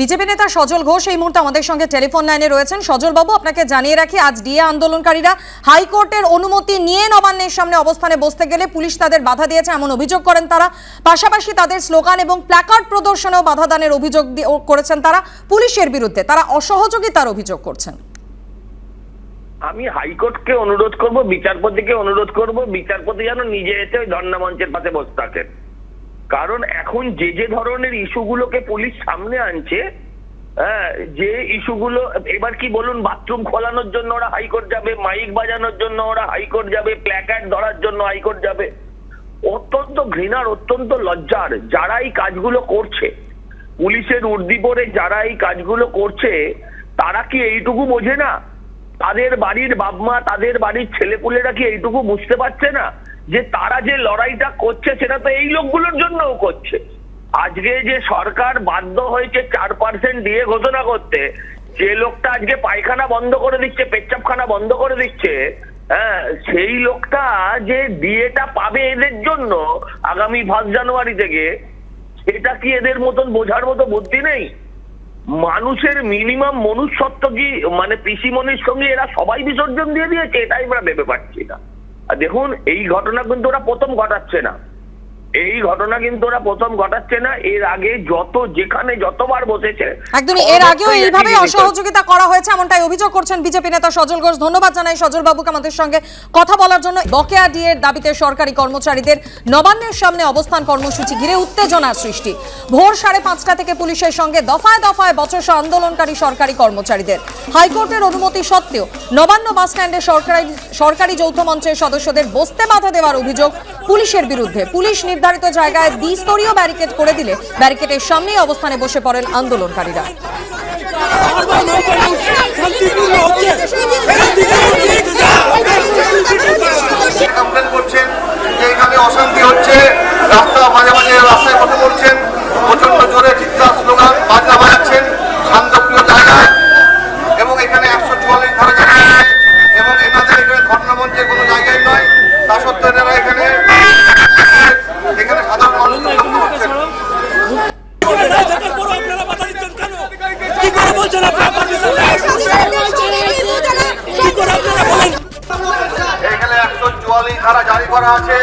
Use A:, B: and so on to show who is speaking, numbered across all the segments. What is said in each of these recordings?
A: BJP নেতা সজল ঘোষ এই মুহূর্তে আমাদের সঙ্গে টেলিফোন লাইনে রয়েছেন। সজল বাবু আপনাকে জানিয়ে রাখি, আজ ডিএ আন্দোলনকারীরা হাইকোর্টের অনুমতি নিয়ে নবান্নের সামনে অবস্থানে বসতে গেলে পুলিশ তাদের বাধা দিয়েছে, এমন অভিযোগ করেন তারা। পাশাপাশি তাদের স্লোগান এবং প্ল্যাকার্ড প্রদর্শনেও বাধা দানের অভিযোগ করেছেন তারা পুলিশের বিরুদ্ধে। তারা অসহযোগিতার অভিযোগ করছেন।
B: আমি হাইকোর্টকে অনুরোধ করব, বিচারপতিকে অনুরোধ করব, বিচারপতি যেন নিজে এসে ধর্ণা মঞ্চের পাশে বসে থাকেন। কারণ এখন যে যে ধরনের ইস্যুগুলোকে পুলিশ সামনে আনছে হ্যাঁ, যে ইস্যুগুলো এবার কি বলুন বাথরুম খোলানোর জন্য ওরা হাইকোর্ট যাবে মাইক বাজানোর জন্য ওরা হাইকোর্ট যাবে প্ল্যাকার্ড ধরার জন্য হাইকোর্ট যাবে। অত্যন্ত ঘৃণার অত্যন্ত লজ্জার যারা এই কাজগুলো করছে। পুলিশের উর্দি পরে যারা এই কাজগুলো করছে তারা কি এইটুকু বোঝে না? তাদের বাড়ির বাপমা তাদের বাড়ির ছেলেপুলেরা কি এইটুকু বুঝতে পারছে না? যে তারা যে লড়াইটা করছে, সেটা তো এই লোকগুলোর জন্যও করছে। আজকে যে সরকার বাধ্য হয়েছে চার পার্সেন্ট দিয়ে ঘোষণা করতে, যে লোকটা আজকে পায়খানা বন্ধ করে দিচ্ছে, পেচ্ছাপখানা বন্ধ করে দিচ্ছে হ্যাঁ সেই লোকটা যে ডিএটা পাবে এদের জন্য আগামী ফার্স্ট জানুয়ারি থেকে, সেটা কি এদের মতন বোঝার মতো বুদ্ধি নেই? মানুষের মিনিমাম মনুষ্যত্ব কি মানে পিসিমনির সঙ্গে এরা সবাই বিসর্জন দিয়ে দিয়েছে, এটাই আমরা ভেবে পাচ্ছি না। দেখুন এই ঘটনা কিন্তু ওরা প্রথম ঘটাচ্ছে না। এই ঘটনা কিন্তু ওরা প্রথম ঘটাচ্ছে না। এর আগে যত যেখানে যতবার বসেছে
A: একদমই এর আগেও এইভাবে অসহযোগিতা করা হয়েছে এমনটাই অভিযোগ করছেন বিজেপি নেতা সজল ঘোষ। ধন্যবাদ জানাই সজল বাবুকে আমাদের সঙ্গে কথা বলার জন্য। বকেয়া ডিএর দাবিতে সরকারি কর্মচারীদের নবান্নের সামনে অবস্থান কর্মসূচি ঘিরে উত্তেজনার সৃষ্টি। ভোর সাড়ে পাঁচটা থেকে পুলিশের সঙ্গে দফায় দফায় বচসা আন্দোলনকারী সরকারি কর্মচারীদের। হাইকোর্টের অনুমতি সত্ত্বেও নবান্ন বাস স্ট্যান্ডে সরকারি সরকারি যৌথ মঞ্চের সদস্যদের বসতে বাধা দেওয়ার অভিযোগ পুলিশের বিরুদ্ধে। পুলিশ নির্ধারিত জায়গায় দ্বিস্তরীয় ব্যারিকেড করে দিলে ব্যারিকেডের সামনেই অবস্থানে বসে পড়েন আন্দোলনকারীরা।
C: কমপ্লেন করছেন যে এখানে অশান্তি হচ্ছে, রাস্তা মাঝে মাঝে ধারা জারি করা আছে,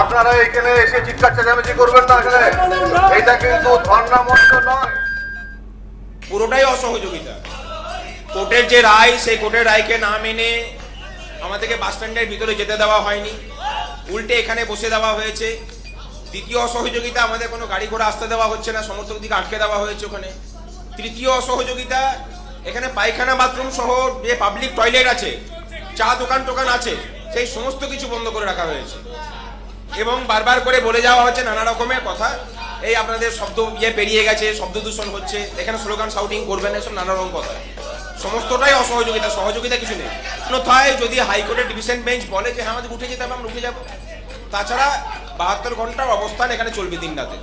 C: আপনারা এখানে এসে চিৎকার চেঁচামেচি করবেন না এখানে। এটা কিন্তু ধর্ণা মঞ্চ নয়।
D: পুরোটাই অসহযোগিতা। কোর্টের যে রায়, সেই কোর্টের রায়কে না মেনে আমাদেরকে বাস স্ট্যান্ডের ভিতরে যেতে দেওয়া হয়নি। উল্টে এখানে বসে দেওয়া হয়েছে। দ্বিতীয় অসহযোগিতা, আমাদের কোনো গাড়ি ঘোড়া আসতে দেওয়া হচ্ছে না, সমর্থক দিকে আটকে দেওয়া হয়েছে ওখানে। তৃতীয় অসহযোগিতা, এখানে পায়খানা বাথরুম সহ যে পাবলিক টয়লেট আছে, চা দোকান টোকান আছে সেই সমস্ত কিছু বন্ধ করে রাখা হয়েছে। এবং বারবার করে বলে যাওয়া হচ্ছে নানা রকমের কথা। এই আপনাদের শব্দ ইয়ে পেরিয়ে গেছে, শব্দ দূষণ হচ্ছে, এখানে স্লোগান শাউটিং করবেন এসব নানা রকম কথা। সমস্তটাই অসহযোগিতা, সহযোগিতা কিছু নেই। অন্যথায় যদি হাইকোর্টের ডিভিশন বেঞ্চ বলে যে হ্যাঁ আমাদের উঠে যেতে হবে, আমরা উঠে যাব। তাছাড়া বাহাত্তর ঘণ্টার অবস্থান এখানে চলবে দিন রাতে